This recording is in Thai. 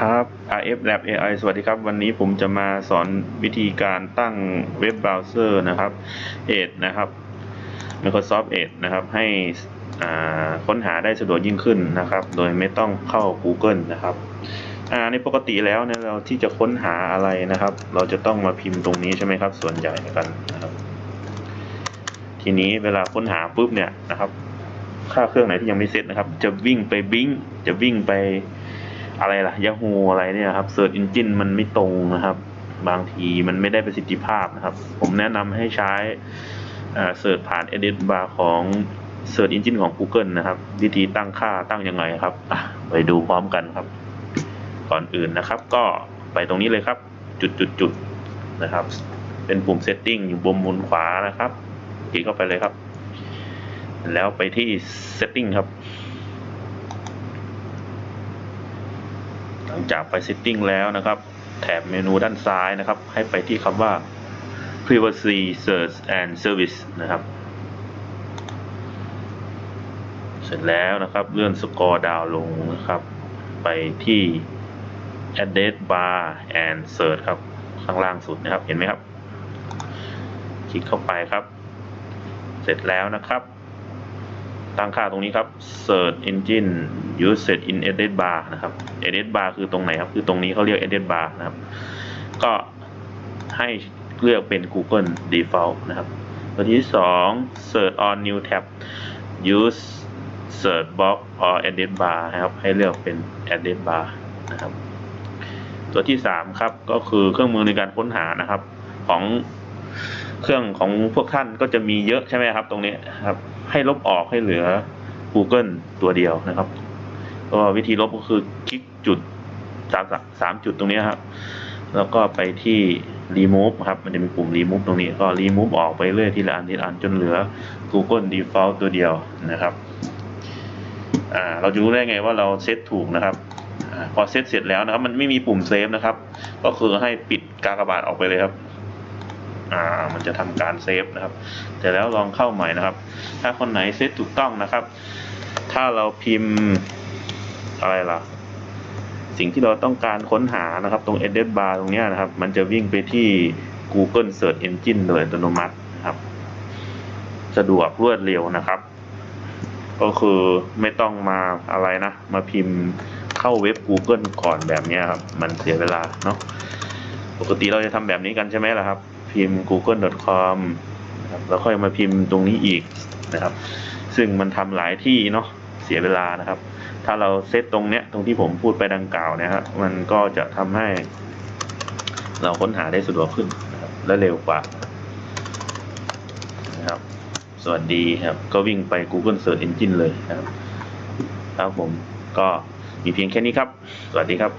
ครับ RF Lab AI สวัสดีครับ วันนี้ผมจะมาสอนวิธีการตั้งเว็บเบราว์เซอร์นะครับ Edge นะครับ Microsoft Edge นะครับ ให้อ่าค้นหาได้สะดวกยิ่งขึ้นนะครับ โดยไม่ต้องเข้า Google นะครับอ่าในปกติแล้วเนี่ยเราที่จะค้นหาอะไรนะครับ เราจะต้องมาพิมพ์ตรงนี้ใช่ไหมครับ ส่วนใหญ่กันนะครับ ทีนี้เวลาค้นหาปุ๊บเนี่ยนะครับ ค่าเครื่องไหนที่ยังไม่เซ็ตนะครับ จะวิ่งไปบิงจะวิ่งไป อะไรล่ะ Yahoo อะไรเนี่ยครับ Search Engine มันไม่ตรงนะครับ บางทีมันไม่ได้ประสิทธิภาพนะครับ ผมแนะนำให้ใช้อ่า Search ผ่าน Edit Bar ของ Search Engine ของ Google นะครับ วิธีตั้งค่าตั้งยังไงครับไปดูพร้อมกันครับ ก่อนอื่นนะครับ ก็ไปตรงนี้เลยครับ จุดจุดจุดนะครับ เป็นปุ่ม Setting อยู่บนมุมขวานะครับคลิกเข้าไปเลยครับ แล้วไปที่ setting ครับ หลังจากไป setting แล้วนะครับ แถบเมนูด้านซ้ายนะครับ ให้ไปที่คำว่า privacy search and service นะครับ เสร็จแล้วนะครับเลื่อนสกอร์ดาวลงนะครับ ไปที่ address bar and search ครับ ข้างล่างสุดนะครับ เห็นไหมครับ คลิกเข้าไปครับ เสร็จแล้วนะครับ ตั้งค่าตรงนี้ครับ search engine usage in edit bar นะครับ edit bar คือตรงไหนครับ คือตรงนี้เขาเรียก edit bar นะครับ ก็ให้เลือกเป็น Google default นะครับตัวที่สอง search on new tab use search box or edit bar นะครับ ให้เลือกเป็น edit bar นะครับ ตัวที่สามครับ ก็คือเครื่องมือในการค้นหานะครับของ เครื่องของพวกท่านก็จะมีเยอะใช่ไหมครับ ตรงนี้ครับ ให้ลบออกให้เหลือ Google ตัวเดียวนะครับก็วิธีลบก็คือคลิกจุดสามสามจุดตรงนี้ครับ แล้วก็ไปที่ remove ครับ มันจะมีปุ่ม remove ตรงนี้ก็ remove ออกไปเรื่อยทีละอันทีละอันจนเหลือ Google default ตัวเดียวนะครับ อ่า เราจะรู้ได้ไงว่าเราเซตถูกนะครับอพอเซตเสร็จแล้วนะครับ มันไม่มีปุ่มเซฟนะครับ ก็คือให้ปิดกากบาทออกไปเลยครับ อ่ามันจะทำการเซฟนะครับ แต่แล้วลองเข้าใหม่นะครับ ถ้าคนไหนเซตถูกต้องนะครับ ถ้าเราพิมพ์อะไรล่ะ สิ่งที่เราต้องการค้นหานะครับตรง edit bar ตรงนี้นะครับ มันจะวิ่งไปที่ Google Search Engine โดยอัตโนมัตินะครับ สะดวกรวดเร็วนะครับ ก็คือไม่ต้องมาอะไรนะ มาพิมพ์เข้าเว็บ Google ก่อนแบบนี้ครับ มันเสียเวลาเนาะปกติเราจะทำแบบนี้กันใช่ไหมล่ะครับ พิมพ์ google.com นะครับแล้วค่อยมาพิมพ์ตรงนี้อีกนะครับ ซึ่งมันทำหลายที่เนาะเสียเวลานะครับ ถ้าเราเซตตรงเนี้ยตรงที่ผมพูดไปดังกล่าวเนี่ยครับมันก็จะทำให้ เราค้นหาได้สะดวกขึ้นนะครับและเร็วกว่านะครับสวัสดีครับ ก็วิ่งไป Google Search Engine เลยนะครับ ครับผมก็มีเพียงแค่นี้ครับ สวัสดีครับ